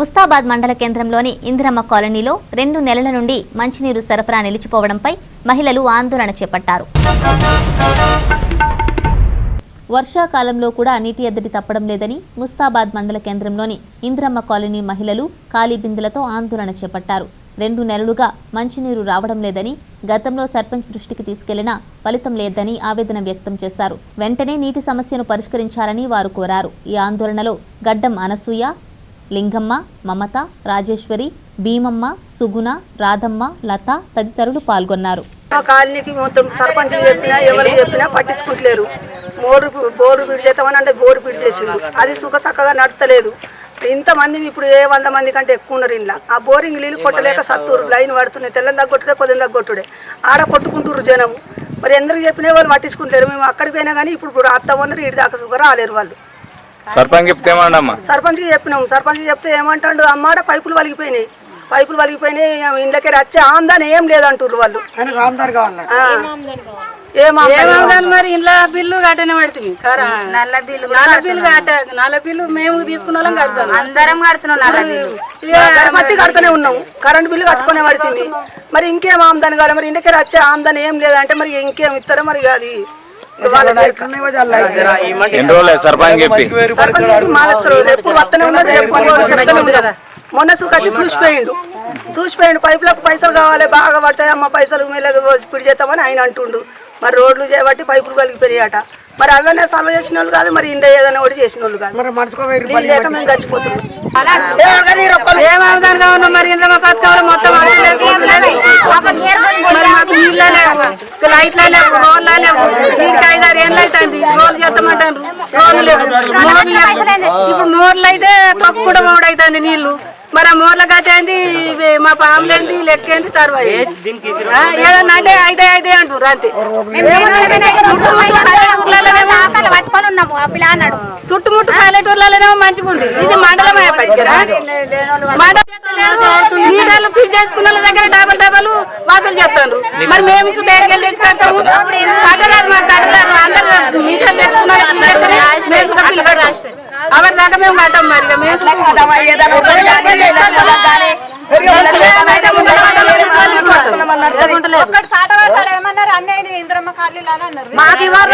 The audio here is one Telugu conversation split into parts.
ముస్తాబాద్ మండల కేంద్రంలోని ఇందిరమ్మ కాలనీలో రెండు నెలల నుండి మంచినీరు సరఫరా నిలిచిపోవడంపై మహిళలు ఆందోళన చేపట్టారు. వర్షాకాలంలో కూడా నీటి ఎద్దడి తప్పడం లేదని ముస్తాబాద్ మండల కేంద్రంలోని ఇంద్రమ్మ కాలనీ మహిళలు ఖాళీ ఆందోళన చేపట్టారు. రెండు నెలలుగా మంచినీరు రావడం లేదని గతంలో సర్పంచ్ దృష్టికి తీసుకెళ్ళినా ఫలితం లేదని ఆవేదన వ్యక్తం చేశారు. వెంటనే నీటి సమస్యను పరిష్కరించాలని వారు కోరారు. ఈ ఆందోళనలో గడ్డం అనసూయ లింగమ్మ మమత రాజేశ్వరి భీమమ్మ సుగుణ రాధమ్మ లత తదితరులు పాల్గొన్నారు. మా కాలనీకి మొత్తం సర్పంచ్ చెప్పినా ఎవరికి చెప్పినా పట్టించుకుంటలేరు. మోరు బోరు పిడి చేద్దామని అంటే బోరు పిడి చేసిండు. అది సుఖ చక్కగా నడతలేదు. ఇంతమంది ఇప్పుడు ఏ వంద మంది కంటే ఎక్కువ ఉన్నారు ఇంట్లో. ఆ బోరింగ్ నీళ్ళు కొట్టలేక సత్తూరు లైన్ పడుతున్నాయి తెల్లని తగ్గొట్టుడే పొద్దున తగ్గొట్టుడే ఆడ కొట్టుకుంటుర్రు జనం మరి ఎందరికి చెప్పినా వాళ్ళు పట్టించుకుంటలేరు. మేము అక్కడికి పోయినా కానీ ఇప్పుడు అత్త ఉన్నారు ఇటు దాకా సుఖ రాలేరు వాళ్ళు. సర్పంచ్ చెప్తే ఏమన్నా సర్పంచ్కి చెప్పినాం. సర్పంచ్ చెప్తే ఏమంటాడు? అమ్మాడ పైపులు వలిగిపోయినాయి. పైపులు వలిగిపోయినాయి ఇండ్లకి వచ్చి ఆందాని ఏం లేదంటుర్రు వాళ్ళు. ఆమ్దాని ఏమవుతుంది మరి ఇంట్లో బిల్లు కట్టనే పడుతుంది. నల్ల బిల్లు నల్ల బిల్లు కట్ట నల్ల బిల్లు మేము తీసుకున్న వాళ్ళం కడతాం అందరం కడుతున్నాం మట్టి కడుతూనే ఉన్నాం కరెంట్ బిల్లు కట్టుకునే పడుతుంది. మరి ఇంకేం ఆమ్దాని కావాలి? మరి ఇంటికి వచ్చే ఆమ్దాని ఏం లేదంటే మరి ఇంకేం ఇస్తారో మరి అది. సర్పంచ్ చెప్పి? మాలేసుకోరు ఎప్పుడు వస్తూనే ఎప్పుడు చెప్తానే మొన్న సుఖచ్చి చూసిపోయిండు. చూసిపోయిండు. పైపులకు పైసలు కావాలి బాగా పడతాయి. అమ్మ పైసలు మెల్లగా పిడి చేస్తామని ఆయన అంటుండు. మరి రోడ్లు చేయబట్టి పైపులు కలిగిపోయాయట మరి అవన్నీ సాల్వ్ చేసిన వాళ్ళు కాదు మరి ఇండియా ఏదైనా ఒకటి చేసిన వాళ్ళు కాదు నీళ్ళు లేక మేము చచ్చిపోతున్నాం. మరి? మొత్తం ఆడలేదు, లేదు. మరి మాకు నీళ్ళ లేవు. లైట్ల లేవు రోడ్ల లేవు. నీటికి ఐదారు ఏళ్ళు అవుతుంది రోడ్లు చేస్తామంటారు. రోడ్లు లేవు. మోర్లు లేవు. ఇప్పుడు మోర్లు అయితే తప్పుడు మోడు అవుతుంది నీళ్ళు మరి ఆ మోర్ల గత ఏంది మా పాములు ఏంది లెక్క ఏంది తర్వాత ఏదన్నా అంటే అయితే అయితే అంటారు అంతే పట్టుకొని ఉన్నాము ఆ పిల్ల అన్నాడు చుట్టుముట్టు పల్లెటూర్లలోనేమో మంచిగా ఉంది ఇది మండలం మీటర్లు ఫిల్ చేసుకున్న వాళ్ళ దగ్గర డబల్ డబల్ వాసులు చెప్తారు మరి మేము ఇసు తేలికలు తెచ్చి పెడతాము మాకు అందరు మీటర్లు తెచ్చుకున్న ఎవరి దాకా మేము కట్టాం మరి మాకు ఇవ్వాలి.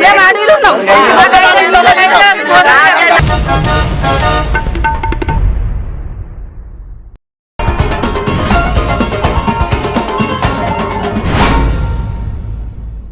మేము అడవిలో